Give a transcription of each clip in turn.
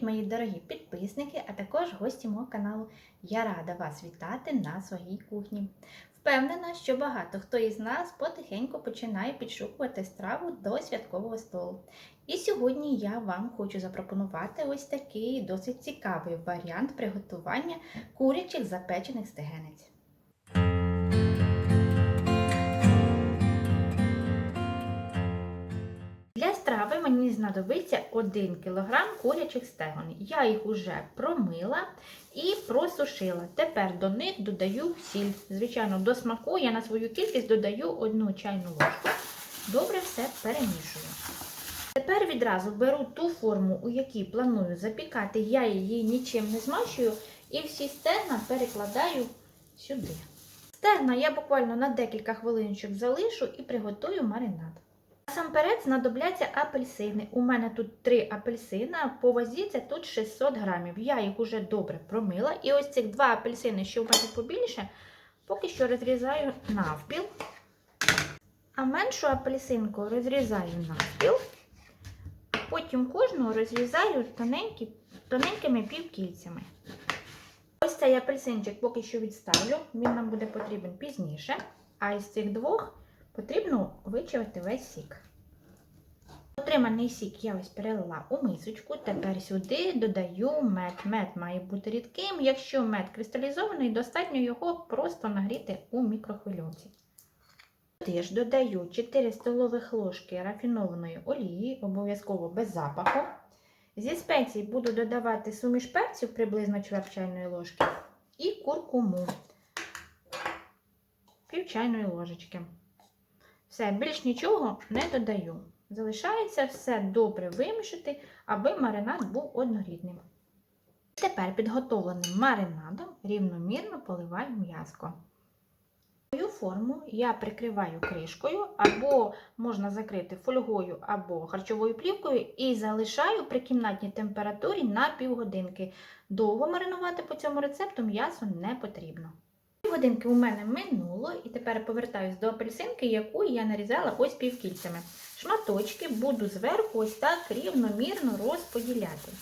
Привіт, мої дорогі підписники, а також гості мого каналу. Я рада вас вітати на своїй кухні. Впевнена, що багато хто із нас потихеньку починає підшукувати страву до святкового столу. І сьогодні я вам хочу запропонувати ось такий досить цікавий варіант приготування курячих запечених стегенець. Для страви мені знадобиться 1 кг курячих стегон. Я їх уже промила і просушила. Тепер до них додаю сіль. Звичайно, до смаку я на свою кількість додаю 1 чайну ложку. Добре все перемішую. Тепер відразу беру ту форму, у якій планую запікати, я її нічим не змащую, і всі стегна перекладаю сюди. Стегна я буквально на декілька хвилиночок залишу і приготую маринад. Насамперед знадобляться апельсини. У мене тут 3 апельсина, по вазі це тут 600 грамів. Я їх уже добре промила. І ось цих два апельсини, що в мене побільше, поки що розрізаю навпіл. А меншу апельсинку розрізаю навпіл. Потім кожного розрізаю тоненькі, тоненькими півкільцями. Ось цей апельсинчик поки що відставлю, він нам буде потрібен пізніше. А із цих двох потрібно вичавити весь сік. Отриманий сік я ось перелила у мисочку. Тепер сюди додаю мед. Мед має бути рідким. Якщо мед кристалізований, достатньо його просто нагріти у мікрохвильовці. Сюди ж додаю 4 столових ложки рафінованої олії, обов'язково без запаху. Зі спецій буду додавати суміш перців приблизно чверть чайної ложки і куркуму пів чайної ложечки. Все, більш нічого не додаю. Залишається все добре вимішати, аби маринад був однорідним. Тепер підготовленим маринадом рівномірно поливаю м'язко. Мою форму я прикриваю кришкою, або можна закрити фольгою або харчовою плівкою і залишаю при кімнатній температурі на півгодинки. Довго маринувати по цьому рецепту м'ясо не потрібно. Годинки у мене минуло, і тепер повертаюсь до апельсинки, яку я нарізала ось півкільцями. Шматочки буду зверху ось так рівномірно розподіляти.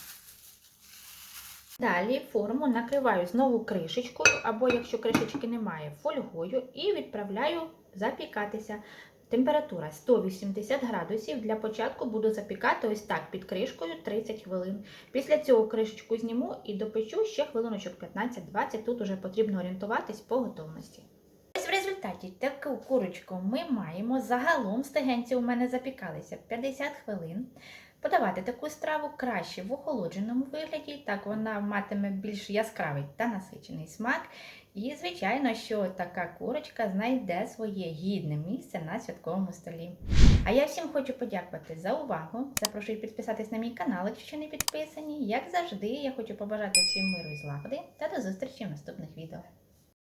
Далі форму накриваю знову кришечкою, або, якщо кришечки немає, фольгою, і відправляю запікатися. Температура 180 градусів. Для початку буду запікати ось так під кришкою 30 хвилин. Після цього кришечку зніму і допечу ще хвилиночок 15-20. Тут уже потрібно орієнтуватись по готовності. Ось в результаті таку курочку ми маємо. Загалом стегенці у мене запікалися 50 хвилин. Подавати таку страву краще в охолодженому вигляді, так вона матиме більш яскравий та насичений смак. І, звичайно, що така курочка знайде своє гідне місце на святковому столі. А я всім хочу подякувати за увагу. Запрошую підписатись на мій канал, якщо не підписані. Як завжди, я хочу побажати всім миру і злагоди та до зустрічі в наступних відео.